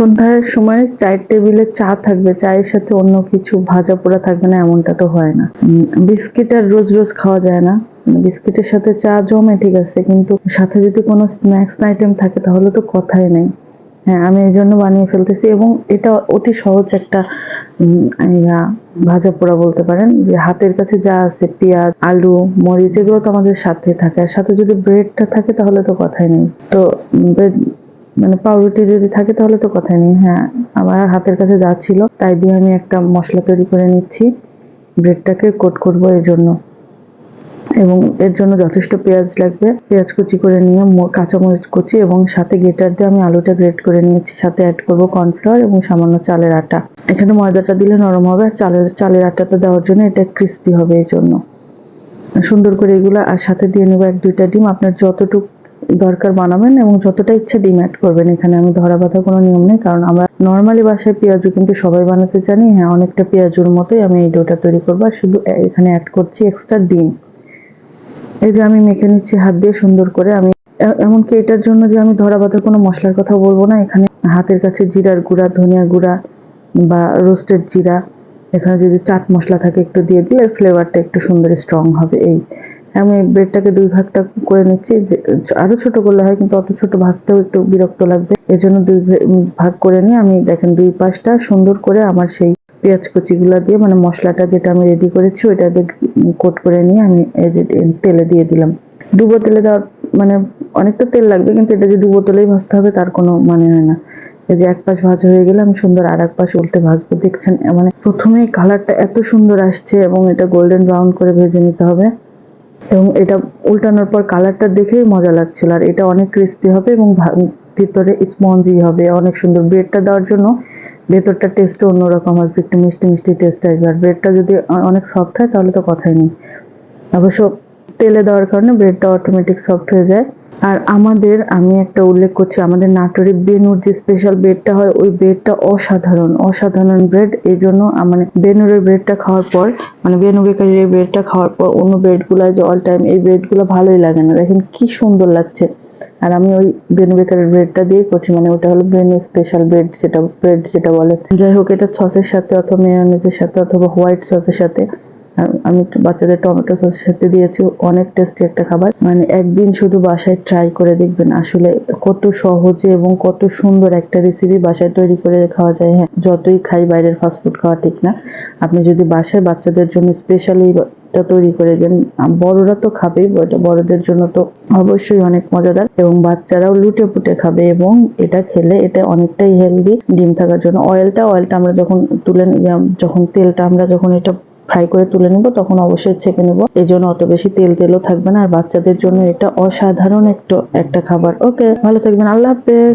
সন্ধ্যার সময় চায়ের টেবিলে চা থাকবে, চায়ের সাথে অন্য কিছু ভাজা পোড়া থাকবে না, এমনটা তো হয় না। বিস্কিট আর রোজ রোজ খাওয়া যায় না। মানে বিস্কিটের সাথে চা জমে ঠিক আছে, কিন্তু সাথে যদি কোনো স্ন্যাক্স আইটেম থাকে, তাহলে তো কথাই নেই। হ্যাঁ আমি এই জন্য বানিয়ে ফেলতেছি এবং এটা অতি সহজ একটা ভাজা পোড়া বলতে পারেন। যে হাতের কাছে যা আছে, পেঁয়াজ, আলু, মরিচ, এগুলো তো আমাদের সাথে থাকে। আর সাথে যদি ব্রেডটা থাকে, তাহলে তো কথাই নেই। তো ব্রেড মানে পাউরুটি যদি থাকে তাহলে তো কথা নেই হ্যাঁ। আমার হাতের কাছে যা ছিল, তাই দিয়ে আমি একটা মশলা তৈরি করে নিচ্ছি। ব্রেডটাকে কোট করব এর জন্য। এবং এর জন্য যথেষ্ট পেঁয়াজ লাগবে। পেঁয়াজ কুচি করে নিয়ে কাঁচামরিচ কুচি এবং সাথে গেটার দিয়ে আমি আলুটা গ্রেট করে নিয়েছি। সাথে অ্যাড করব কর্নফ্লাওয়ার এবং সামান্য চালের আটা। এখানে ময়দাটা দিলে নরম হবে আর চালের চালের আটাটা দেওয়ার জন্য এটা ক্রিস্পি হবে এই জন্য। সুন্দর করে এগুলো আর সাথে দিয়ে নেব এক দুইটা ডিম। আপনার যতটুকু দরকার বানাবেন এবং যতটা ইচ্ছা ডিম অ্যাড করবেন। এখানে আমি ধরা বাঁধা কোনো নিয়ম নেই, কারণ আমরা নর্মালি বাসায় পেঁয়াজু কিন্তু সবাই বানাতে জানি। হ্যাঁ অনেকটা পেঁয়াজুর মতোই আমি এই ডোটা তৈরি করব শুধু এখানে অ্যাড করছি এক্সট্রা ডিম। এই যে আমি মেখে নিচ্ছি হাত দিয়ে সুন্দর করে। আমি এমনকি এটার জন্য যে আমি ধরা বাঁধা কোনো মশলার কথা বলব না। এখানে হাতের কাছে জিরার গুঁড়া, ধনিয়া গুঁড়া বা রোস্টেড জিরা। এখানে যদি চাট মশলা থাকে একটু দিয়ে দিলে ফ্লেভারটা একটু সুন্দর স্ট্রং হবে এই আমি ব্রেডটাকে দুই ভাগটা করে নিচ্ছি আরও ছোট করলে হয় কিন্তু অত ছোট ভাজতেও একটু বিরক্ত লাগবে। এজন্য দুই ভাগ করে নিয়ে আমি দেখেন দুই পাশটা সুন্দর করে আমার সেই পেঁয়াজ কুচিগুলো দিয়ে মানে মশলাটা যেটা আমি রেডি করেছি ওইটা দিয়ে কোট করে নিয়ে আমি এই যে তেলে দিয়ে দিলাম। ডুবো তেলে দেওয়ার মানে অনেকটা তেল লাগবে, কিন্তু এটা যে ডুবো তেলেই ভাজতে হবে তার কোনো মানে হয় না। এই যে এক পাশ ভাজা হয়ে গেলে আমি সুন্দর আর এক পাশ উল্টে ভাজবো। দেখছেন মানে প্রথমেই কালারটা এত সুন্দর আসছে এবং এটা গোল্ডেন ব্রাউন করে ভেজে নিতে হবে। এবং এটা উল্টানোর পর কালারটা দেখেই মজা লাগছিল। আর এটা অনেক ক্রিস্পি হবে এবং ভিতরে স্পঞ্জি হবে। অনেক সুন্দর ব্রেডটা দেওয়ার জন্য ভেতরটা টেস্টও অন্যরকম হবে একটু মিষ্টি মিষ্টি টেস্ট আসবে। আর ব্রেডটা যদি অনেক সফট হয় তাহলে তো কথাই নেই। অবশ্য তেলে দেওয়ার কারণে ব্রেডটা অটোমেটিক সফট হয়ে যায়। আর আমাদের, আমি একটা উল্লেখ করছি, আমাদের নাটোরে বেনুর যে স্পেশাল ব্রেডটা হয়, ওই ব্রেডটা অসাধারণ অসাধারণ ব্রেড এই জন্য মানে বেনুরের ব্রেডটা খাওয়ার পর মানে বেনু বেকারির এই ব্রেডটা খাওয়ার পর অন্য ব্রেডগুলো যে অল টাইম এই ব্রেডগুলো ভালোই লাগে না। দেখেন কি সুন্দর লাগছে। আর আমি ওই বেনু বেকারের ব্রেডটা দিয়ে করছি মানে ওটা হলো বেনু স্পেশাল ব্রেড যেটা ব্রেড যেটা বলে। যাই হোক, এটা সসের সাথে অথবা মেয়োনেজের সাথে অথবা হোয়াইট সসের সাথে আমি একটু বাচ্চাদের টমেটো সসের সাথে দিয়েছি, অনেক টেস্টি একটা খাবার। মানে একদিন শুধু বাসায় ট্রাই করে দেখবেন আসলে কত সহজে এবং কত সুন্দর একটা রেসিপি বাসায় তৈরি করে খাওয়া যায়। হ্যাঁ যতই খাই বাইরের ফাস্টফুড খাওয়া ঠিক না। আপনি যদি বাসায় বাচ্চাদের জন্য স্পেশালি এটা তৈরি করে দেন বড়রা তো খাবেই, but বড়দের জন্য তো অবশ্যই অনেক মজাদার। এবং বাচ্চারাও লুটে পুটে খাবে এবং এটা খেলে এটা অনেকটাই হেলদি ডিম থাকার জন্য অয়েলটা অয়েলটা আমরা যখন তুলে যখন তেলটা আমরা যখন এটা ফ্রাই করে তুলে নেব, তখন অবশ্যই ছেঁকে নেব। এই জন্য অত বেশি তেল তেলও থাকবে না, আর বাচ্চাদের জন্য এটা অসাধারণ একটা একটা খাবার। ওকে, ভালো থাকবেন, আল্লাহ হাফেজ।